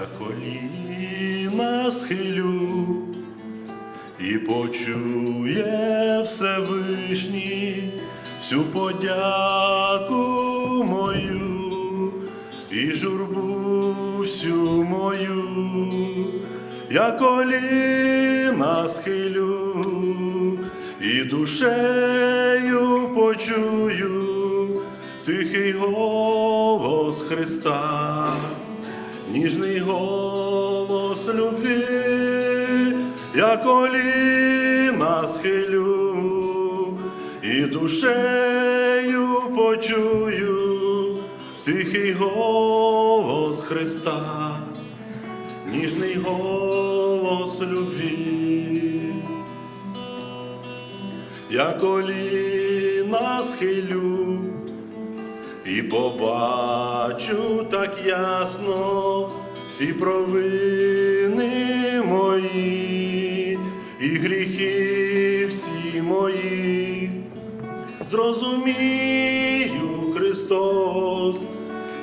я коліна схилю і почує Всевишній всю подяку мою і журбу всю мою, я коліна схилю і душею почую тихий голос Христа, ніжний голос любві, я коліна схилю і душею почую тихий голос Христа, ніжний голос любві. Я коліна схилю і побачу так ясно всі провини мої і гріхи всі мої. Зрозумію Христос,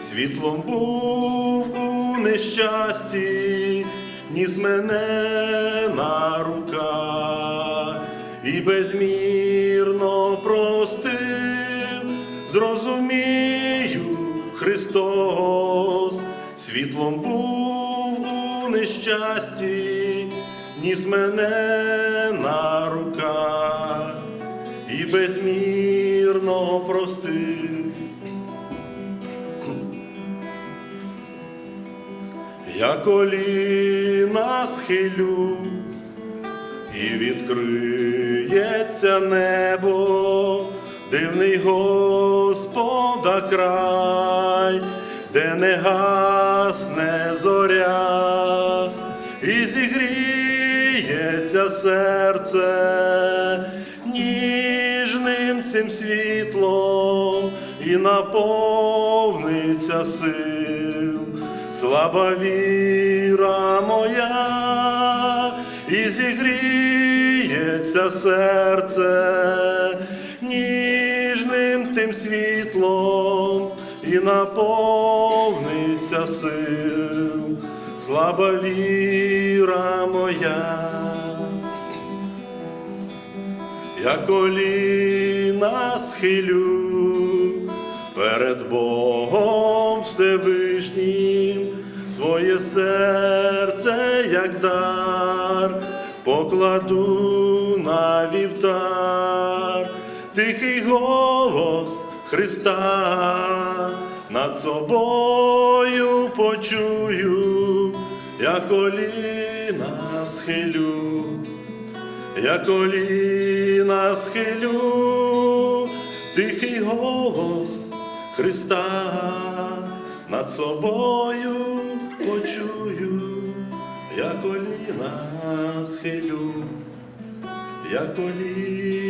світлом був у нещасті, ніс мене на руках і безмірно зрозумію Христос, світлом був у нещасті, ніс мене на руках і безмірно простив. Я коліна схилю, і відкриється небо, дивний Господа край, де не гасне зоря, і зігріється серце ніжним цим світлом і наповниться сил. Слаба віра моя, і зігріється серце ніжним світлом, і наповниться сил. Слаба віра моя. Я коліна схилю перед Богом Всевишнім, своє серце, як дар, покладу на вівтар, тихий голос Христа над собою почую, я коліна схилю. Я коліна схилю, тихий голос Христа над собою почую, я коліна схилю, я коліна.